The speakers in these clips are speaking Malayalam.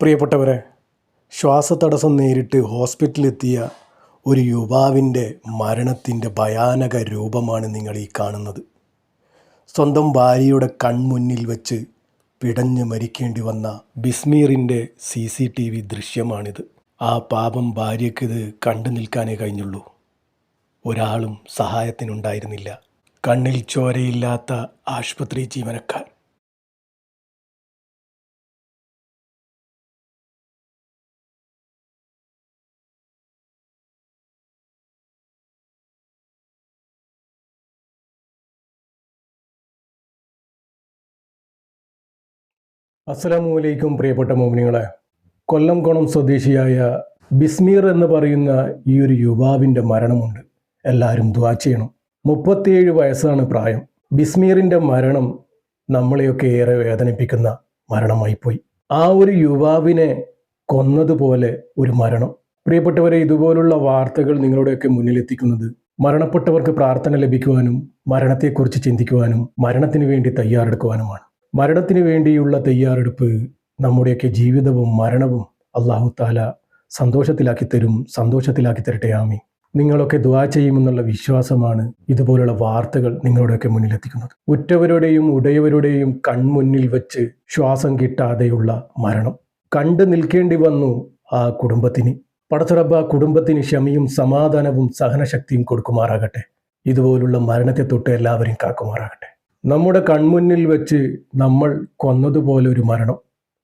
പ്രിയപ്പെട്ടവരെ ശ്വാസതടസ്സം നേരിട്ട് ഹോസ്പിറ്റലിലെത്തിയ ഒരു യുവാവിന്റെ മരണത്തിന്റെ ഭയാനക രൂപമാണ് നിങ്ങൾ ഈ കാണുന്നത്. സ്വന്തം ഭാര്യയുടെ കൺമുന്നിൽ വെച്ച് പിടഞ്ഞ് മരിക്കേണ്ടി വന്ന ബിസ്മീറിന്റെ സി സി ടി വി ദൃശ്യമാണിത്. ആ പാപം ഭാര്യയ്ക്ക് ഇത് കണ്ടു നിൽക്കാനേ കഴിഞ്ഞുള്ളൂ. ഒരാളും സഹായത്തിനുണ്ടായിരുന്നില്ല. കണ്ണിൽ ചോരയില്ലാത്ത ആശുപത്രി ജീവനക്കാർ. അസ്സലാമു അലൈക്കും പ്രിയപ്പെട്ട മോമിനികളെ. കൊല്ലം കോണം സ്വദേശിയായ ബിസ്മീർ എന്ന് പറയുന്ന ഈ ഒരു യുവാവിന്റെ മരണമുണ്ട്. എല്ലാവരും ദ്വാ ചെയ്യണം. മുപ്പത്തിയേഴ് വയസ്സാണ് പ്രായം. ബിസ്മീറിന്റെ മരണം നമ്മളെയൊക്കെ ഏറെ വേദനിപ്പിക്കുന്ന മരണമായിപ്പോയി ആ ഒരു യുവാവിനെ കൊന്നതുപോലെ ഒരു മരണം. പ്രിയപ്പെട്ടവരെ ഇതുപോലുള്ള വാർത്തകൾ നിങ്ങളുടെയൊക്കെ മുന്നിലെത്തിക്കുന്നത് മരണപ്പെട്ടവർക്ക് പ്രാർത്ഥന ലഭിക്കുവാനും മരണത്തെക്കുറിച്ച് ചിന്തിക്കുവാനും മരണത്തിന് വേണ്ടി തയ്യാറെടുക്കുവാനുമാണ്. മരണത്തിന് വേണ്ടിയുള്ള തയ്യാറെടുപ്പ് നമ്മുടെയൊക്കെ ജീവിതവും മരണവും അള്ളാഹു താല സന്തോഷത്തിലാക്കി തരും സന്തോഷത്തിലാക്കി തരട്ടെ ആമി നിങ്ങളൊക്കെ ദ്വാ ചെയ്യുമെന്നുള്ള വിശ്വാസമാണ് ഇതുപോലുള്ള വാർത്തകൾ നിങ്ങളുടെയൊക്കെ മുന്നിലെത്തിക്കുന്നത്. ഉറ്റവരുടെയും ഉടയവരുടെയും കൺമുന്നിൽ വെച്ച് ശ്വാസം കിട്ടാതെയുള്ള മരണം. കണ്ടു നിൽക്കേണ്ടി വന്നു ആ കുടുംബത്തിന്. പടച്ചുറബ് ആ കുടുംബത്തിന് ക്ഷമയും സമാധാനവും സഹനശക്തിയും കൊടുക്കുമാറാകട്ടെ. ഇതുപോലുള്ള മരണത്തെ തൊട്ട് എല്ലാവരെയും കാക്കുമാറാകട്ടെ. നമ്മുടെ കൺമുന്നിൽ വെച്ച് നമ്മൾ കൊന്നതുപോലെ ഒരു മരണം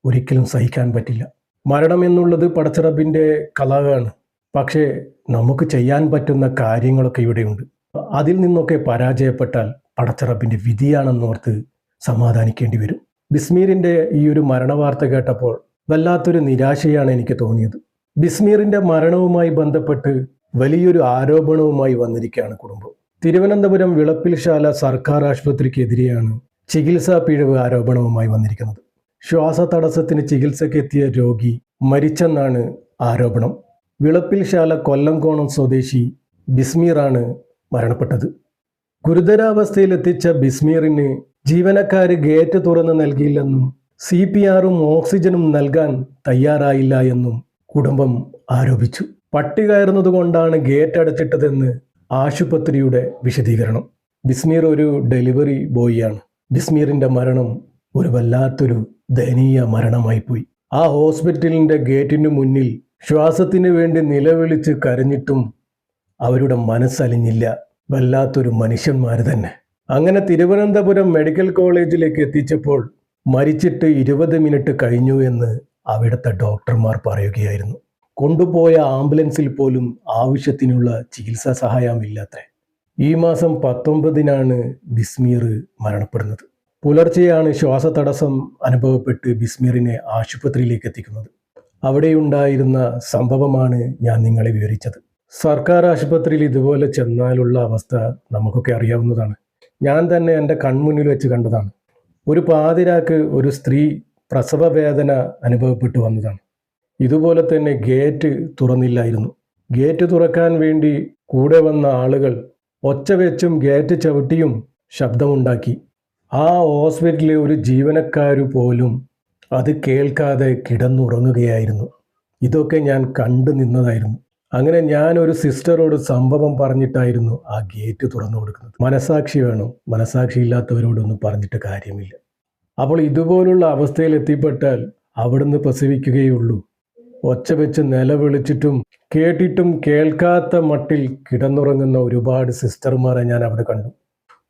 ഒരിക്കലും സഹിക്കാൻ പറ്റില്ല. മരണം എന്നുള്ളത് പടച്ചിറപ്പിന്റെ കലകാണ് പക്ഷേ നമുക്ക് ചെയ്യാൻ പറ്റുന്ന കാര്യങ്ങളൊക്കെ ഇവിടെയുണ്ട്. അതിൽ നിന്നൊക്കെ പരാജയപ്പെട്ടാൽ പടച്ചിറപ്പിന്റെ വിധിയാണെന്നോർത്ത് സമാധാനിക്കേണ്ടി വരും. ബിസ്മീറിന്റെ ഈ ഒരു മരണവാർത്ത കേട്ടപ്പോൾ വല്ലാത്തൊരു നിരാശയാണ് എനിക്ക് തോന്നിയത്. ബിസ്മീറിന്റെ മരണവുമായി ബന്ധപ്പെട്ട് വലിയൊരു ആരോപണവുമായി വന്നിരിക്കുകയാണ് കുടുംബം. തിരുവനന്തപുരം വിളപ്പിൽശാല സർക്കാർ ആശുപത്രിക്കെതിരെയാണ് ചികിത്സാ പിഴവ് ആരോപണവുമായി വന്നിരിക്കുന്നത്. ശ്വാസ തടസ്സത്തിന് ചികിത്സക്കെത്തിയ രോഗി മരിച്ചെന്നാണ് ആരോപണം. വിളപ്പിൽശാല കൊല്ലംകോണം സ്വദേശി ബിസ്മീറാണ് മരണപ്പെട്ടത്. ഗുരുതരാവസ്ഥയിലെത്തിച്ച ബിസ്മീറിന് ജീവനക്കാർ ഗേറ്റ് തുറന്ന് നൽകിയില്ലെന്നും സി പി ആറും ഓക്സിജനും നൽകാൻ തയ്യാറായില്ല എന്നും കുടുംബം ആരോപിച്ചു. പട്ടി കയറുന്നത് ഗേറ്റ് അടച്ചിട്ടതെന്ന് ആശുപത്രിയുടെ വിശദീകരണം. ബിസ്മീർ ഒരു ഡെലിവറി ബോയിയാണ്. ബിസ്മീറിന്റെ മരണം ഒരു വല്ലാത്തൊരു ദയനീയ മരണമായി പോയി. ആ ഹോസ്പിറ്റലിന്റെ ഗേറ്റിനു മുന്നിൽ ശ്വാസത്തിന് വേണ്ടി നിലവിളിച്ച് കരഞ്ഞിട്ടും അവരുടെ മനസ്സലിഞ്ഞില്ല. വല്ലാത്തൊരു മനുഷ്യന്മാർ തന്നെ. അങ്ങനെ തിരുവനന്തപുരം മെഡിക്കൽ കോളേജിലേക്ക് എത്തിച്ചപ്പോൾ മരിച്ചിട്ട് ഇരുപത് മിനിറ്റ് കഴിഞ്ഞു എന്ന് അവിടുത്തെ ഡോക്ടർമാർ പറയുകയായിരുന്നു. കൊണ്ടുപോയ ആംബുലൻസിൽ പോലും ആവശ്യത്തിനുള്ള ചികിത്സാ സഹായമില്ലാത്ത. ഈ മാസം പത്തൊമ്പതിനാണ് ബിസ്മീർ മരണപ്പെടുന്നത്. പുലർച്ചെയാണ് ശ്വാസതടസ്സം അനുഭവപ്പെട്ട് ബിസ്മീറിനെ ആശുപത്രിയിലേക്ക് എത്തിക്കുന്നത്. അവിടെയുണ്ടായിരുന്ന സംഭവമാണ് ഞാൻ നിങ്ങളെ വിവരിച്ചത്. സർക്കാർ ആശുപത്രിയിൽ ഇതുപോലെ ചെന്നാലുള്ള അവസ്ഥ നമുക്കൊക്കെ അറിയാവുന്നതാണ്. ഞാൻ തന്നെ എന്റെ കൺമുന്നിൽ വെച്ച് കണ്ടതാണ്. ഒരു പാതിരാക്ക് ഒരു സ്ത്രീ പ്രസവ വേദന അനുഭവപ്പെട്ടു വന്നതാണ്. ഇതുപോലെ തന്നെ ഗേറ്റ് തുറന്നില്ലായിരുന്നു. ഗേറ്റ് തുറക്കാൻ വേണ്ടി കൂടെ വന്ന ആളുകൾ ഒച്ച വെച്ചും ഗേറ്റ് ചവിട്ടിയും ശബ്ദമുണ്ടാക്കി. ആ ഹോസ്പിറ്റലിലെ ഒരു ജീവനക്കാരു പോലും അത് കേൾക്കാതെ കിടന്നുറങ്ങുകയായിരുന്നു. ഇതൊക്കെ ഞാൻ കണ്ടു നിന്നതായിരുന്നു. അങ്ങനെ ഞാൻ ഒരു സിസ്റ്ററോട് സംഭവം പറഞ്ഞിട്ടായിരുന്നു ആ ഗേറ്റ് തുറന്നു കൊടുക്കുന്നത്. മനസാക്ഷി വേണം. മനസാക്ഷി ഇല്ലാത്തവരോടൊന്നും പറഞ്ഞിട്ട് കാര്യമില്ല. അപ്പോൾ ഇതുപോലുള്ള അവസ്ഥയിൽ എത്തിപ്പെട്ടാൽ അവിടുന്ന് പ്രസവിക്കുകയുള്ളൂ ഒച്ച വെച്ച് നിലവിളിച്ചിട്ടും കേട്ടിട്ടും കേൾക്കാത്ത മട്ടിൽ കിടന്നുറങ്ങുന്ന ഒരുപാട് സിസ്റ്റർമാരെ ഞാൻ അവിടെ കണ്ടു.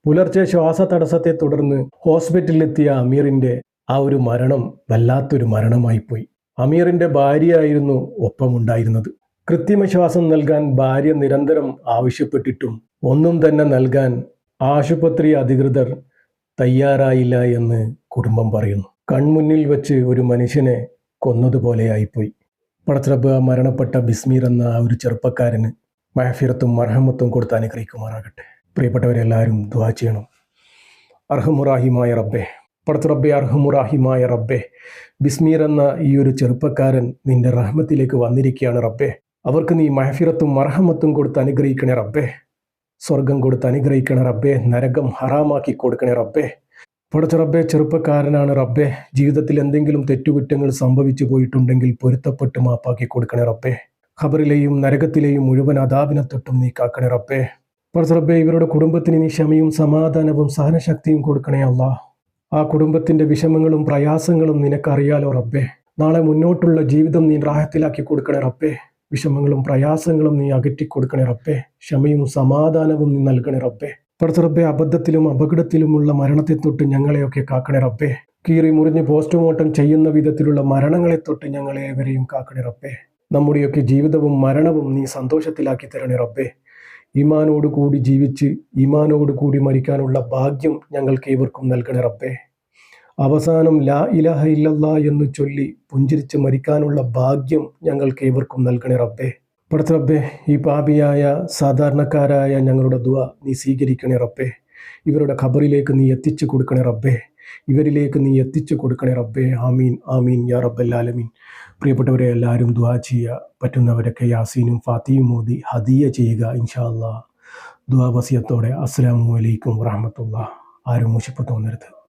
പുലർച്ചെ ശ്വാസ തടസ്സത്തെ തുടർന്ന് ഹോസ്പിറ്റലിലെത്തിയ അമീറിന്റെ ആ ഒരു മരണം വല്ലാത്തൊരു മരണമായി പോയി അമീറിന്റെ ഭാര്യയായിരുന്നു ഒപ്പമുണ്ടായിരുന്നത്. കൃത്രിമ ശ്വാസം നൽകാൻ ഭാര്യ നിരന്തരം ആവശ്യപ്പെട്ടിട്ടും ഒന്നും തന്നെ നൽകാൻ ആശുപത്രി അധികൃതർ തയ്യാറായില്ല എന്ന് കുടുംബം പറയുന്നു. കൺമുന്നിൽ വെച്ച് ഒരു മനുഷ്യനെ കൊന്നതുപോലെയായിപ്പോയി പടച്ചിറപ്പ് മരണപ്പെട്ട ബിസ്മീർ എന്ന ആ ഒരു ചെറുപ്പക്കാരന് മഹഫിറത്തും മർഹമത്തും കൊടുത്ത് അനുഗ്രഹിക്കുമാറാകട്ടെ. പ്രിയപ്പെട്ടവരെല്ലാവരും ദുവാ ചെയ്യണം. അർഹമുറാഹിമായ റബ്ബെ പടത്തുറബ്ബെ അർഹമുറാഹിമായ റബ്ബെ ബിസ്മീർ എന്ന ഈ ഒരു ചെറുപ്പക്കാരൻ നിന്റെ റഹ്മത്തിലേക്ക് വന്നിരിക്കുകയാണ് റബ്ബെ. അവർക്ക് നീ മഹഫിറത്തും മർഹമത്തും കൊടുത്ത് അനുഗ്രഹിക്കണേ റബ്ബെ. സ്വർഗം കൊടുത്ത് അനുഗ്രഹിക്കണേ റബ്ബെ. നരകം ഹറാമാക്കി കൊടുക്കണേ റബ്ബെ. പടച്ച റബ്ബെ ചെറുപ്പക്കാരനാണ് റബ്ബെ. ജീവിതത്തിൽ എന്തെങ്കിലും തെറ്റുകുറ്റങ്ങൾ സംഭവിച്ചു പോയിട്ടുണ്ടെങ്കിൽ പൊരുത്തപ്പെട്ട് മാപ്പാക്കി കൊടുക്കണേ റബ്ബെ. ഖബറിലെയും നരകത്തിലെയും മുഴുവൻ അതാപിനെ തൊട്ടും നീ കാക്കണേ റബ്ബെ. പടച്ച റബ്ബെ ഇവരുടെ കുടുംബത്തിന് നീ ക്ഷമയും സമാധാനവും സഹനശക്തിയും കൊടുക്കണേ അല്ല ആ കുടുംബത്തിന്റെ വിഷമങ്ങളും പ്രയാസങ്ങളും നിനക്കറിയാലോ റബ്ബെ. നാളെ മുന്നോട്ടുള്ള ജീവിതം നീ റാഹത്തിലാക്കി കൊടുക്കണേ റബ്ബെ. വിഷമങ്ങളും പ്രയാസങ്ങളും നീ അകറ്റി കൊടുക്കണേ റബ്ബെ. ക്ഷമയും സമാധാനവും നീ നൽകണേ റബ്ബെ. പടച്ച റബ്ബെ അബദ്ധത്തിലും അപകടത്തിലുമുള്ള മരണത്തെ തൊട്ട് ഞങ്ങളെയൊക്കെ കാക്കണേ റബ്ബെ. കീറി മുറിഞ്ഞ് പോസ്റ്റ്മോർട്ടം ചെയ്യുന്ന വിധത്തിലുള്ള മരണങ്ങളെ തൊട്ട് ഞങ്ങളെ ഏവരെയും കാക്കണേ റബ്ബെ. നമ്മുടെയൊക്കെ ജീവിതവും മരണവും നീ സന്തോഷത്തിലാക്കി തരണേ റബ്ബെ. ഈമാനോട് കൂടി ജീവിച്ച് ഇമാനോട് കൂടി മരിക്കാനുള്ള ഭാഗ്യം ഞങ്ങൾക്ക് ഏവർക്കും നൽകണേ റബ്ബേ. അവസാനം ലാ ഇലഹ ഇല്ലല്ലാ എന്ന് ചൊല്ലി പുഞ്ചിരിച്ച് മരിക്കാനുള്ള ഭാഗ്യം ഞങ്ങൾക്ക് ഏവർക്കും നൽകണേ റബ്ബേ. പടച്ച റബ്ബേ ഈ പാപിയായ സാധാരണക്കാരായ ഞങ്ങളുടെ ദുവ നീ സ്വീകരിക്കണേ റബ്ബേ. ഇവരുടെ ഖബറിലേക്ക് നീ എത്തിച്ചു കൊടുക്കണേ റബ്ബേ. ഇവരിലേക്ക് നീ എത്തിച്ചു കൊടുക്കണേ റബ്ബേ. ആമീൻ ആമീൻ യാ റബ്ബല്ലാലമീൻ പ്രിയപ്പെട്ടവരെ എല്ലാവരും ദുവാ ചെയ്യുക പറ്റുന്നവരൊക്കെ യാസീനും ഫാത്തിയും മോദി ഹദിയ ചെയ്യുക ഇൻഷാല്ലാ ദുവാ വസിയത്തോടെ അസ്സലാമു അലൈക്കും വറഹമത്തുള്ള ആരും മുഷിപ്പ് തോന്നരുത്